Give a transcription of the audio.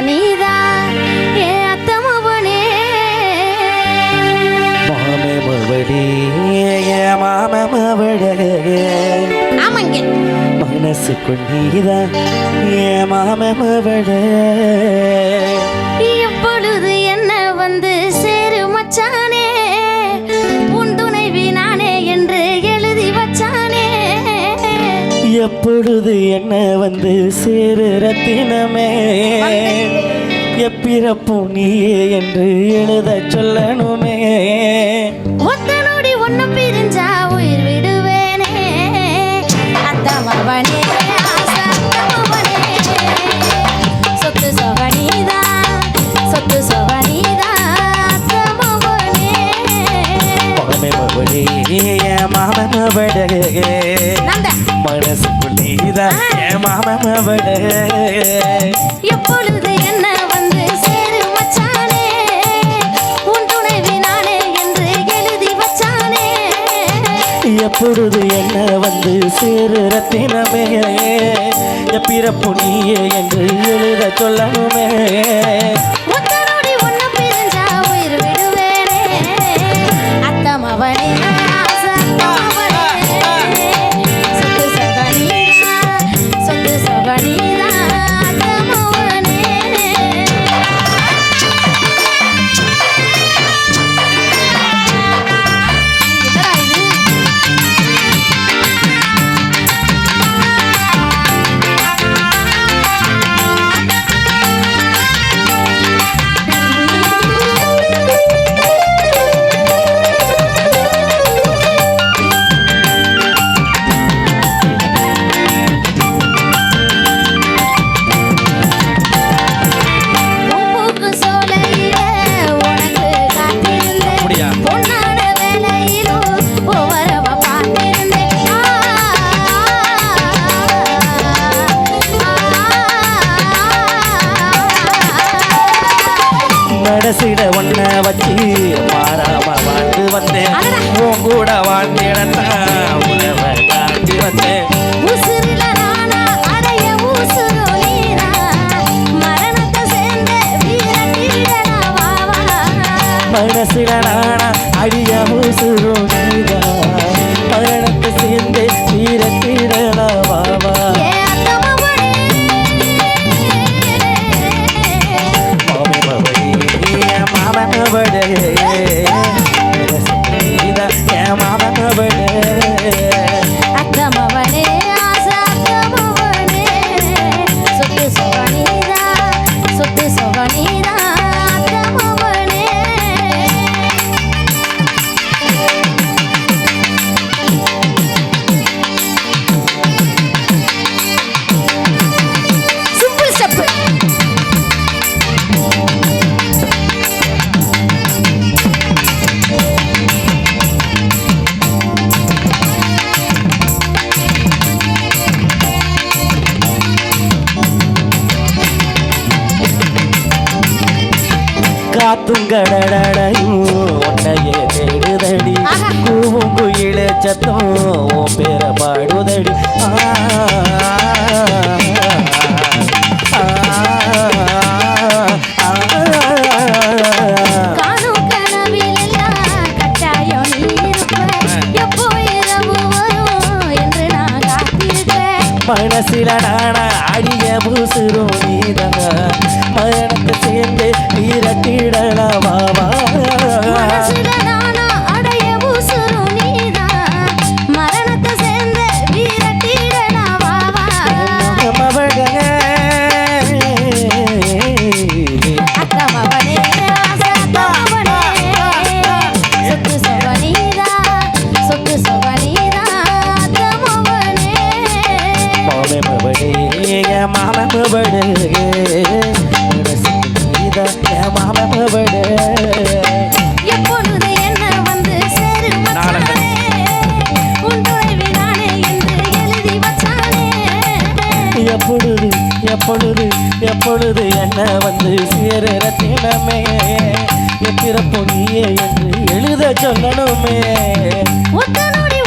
நீதா ஏ அத்தமவனே மாமே மவடி ஏ மாமே மவடே ஆமாங்க. மனசுக்கு எப்பொழுது என்ன வந்து சேரு ரத்தினமே எப்பிறப்பும் நீயே என்று எழுத சொல்லணுமே. ஒத்த நொடி ஒண்ணு பிரிஞ்சா உயிர் விடுவேனே. அத்தமவனே சொத்து சொகனீதா சொத்து சொகனீதா அத்தமவனே மாமே மவளே என் நீதான் என் மாமவட எப்பொழுது என்ன வந்து சேரு மச்சானே? உன் துணைவி நானே என்று எழுதி வச்சானே? எப்பொழுது என்ன வந்து சேரு ரத்தினமே? எப்பிறப்பு நீயே என்று எழுத சொல்லணுமே. மனசிட ஒன்ன வச்சு மாறாம வாழ்ந்து வந்தேன். உன் கூட வாழ்ந்திடத்தான் உறவ தாண்டி வந்தேன். உசுருல நானா காத்தும் கடலையும் உன்னையே தேடுதடி. கூவும் குயில சத்தம் உன் பேர பாடுதடி கட்டாயம். மனசில நானா அடிய பூசுரும் நீதான் மரணத்தை சேர்ந்து தீரட்டிடலாமா மனசுல எப்பொழுது எப்பொழுது என்ன வந்து சேருற தினமே? எப்பிறப்பு நீயே என்று எழுத சொல்லணுமே. ஒத்தனோடு